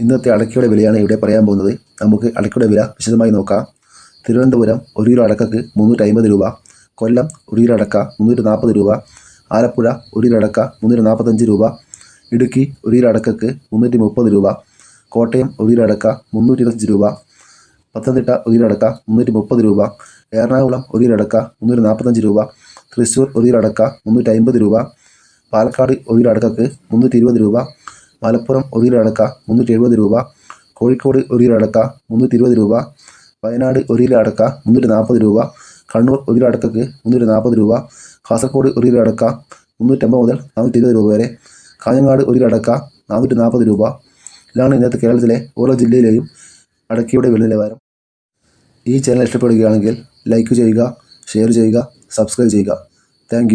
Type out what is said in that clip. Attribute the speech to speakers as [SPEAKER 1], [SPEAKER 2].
[SPEAKER 1] ഇന്നത്തെ അടക്കയുടെ വിലയാണ് ഇവിടെ പറയാൻ പോകുന്നത്. നമുക്ക് അടക്കയുടെ വില വിശദമായി നോക്കാം. തിരുവനന്തപുരം ഒരു കിലോ അടക്കക്ക് മുന്നൂറ്റി അമ്പത് രൂപ. കൊല്ലം ഒരു കിലോ അടക്ക മുന്നൂറ്റി നാൽപ്പത് രൂപ. ആലപ്പുഴ ഒരു കിലോ അടക്ക മുന്നൂറ്റി നാൽപ്പത്തഞ്ച് രൂപ. ഇടുക്കി ഒരു കിലോ അടക്കക്ക് മുന്നൂറ്റി മുപ്പത് രൂപ. കോട്ടയം ഒരു കിലോ അടക്ക മുന്നൂറ്റി ഇരുപത്തഞ്ച് രൂപ. പത്തനംതിട്ട ഒരു കിലോ അടക്ക മുന്നൂറ്റി മുപ്പത് രൂപ. എറണാകുളം ഒരു കിലോ അടക്ക മുന്നൂറ്റി നാൽപ്പത്തഞ്ച് രൂപ. തൃശ്ശൂർ ഒരു കിലോ അടക്ക മുന്നൂറ്റി അമ്പത് രൂപ. പാലക്കാട് ഒരു കിലോ അടക്കക്ക് മുന്നൂറ്റി ഇരുപത് രൂപ. മലപ്പുറം ഒരു കിലോ അടക്ക മുന്നൂറ്റി എഴുപത് രൂപ. കോഴിക്കോട് ഒരു കിലോ അടക്ക മുന്നൂറ്റി ഇരുപത് രൂപ. വയനാട് ഒരു കിലോ അടക്ക മുന്നൂറ്റി നാൽപ്പത് രൂപ. കണ്ണൂർ ഒരു കിലോ അടക്കക്ക് മുന്നൂറ്റി നാൽപ്പത് രൂപ. കാസർഗോഡ് ഒരു കിലോ അടക്ക മുന്നൂറ്റമ്പത് മുതൽ നാനൂറ്റി ഇരുപത് രൂപ വരെ. കാഞ്ഞങ്ങാട് ഒരു കിലോ അടക്ക നാനൂറ്റി നാൽപ്പത് രൂപ. ഇതാണ് ഇന്നത്തെ കേരളത്തിലെ ഓരോ ജില്ലയിലെയും അടക്കയുടെ വില നിലവാരം. ഈ ചാനൽ ഇഷ്ടപ്പെടുകയാണെങ്കിൽ ലൈക്ക് ചെയ്യുക ഷെയർ ചെയ്യുക സബ്സ്ക്രൈബ് ചെയ്യുക. താങ്ക്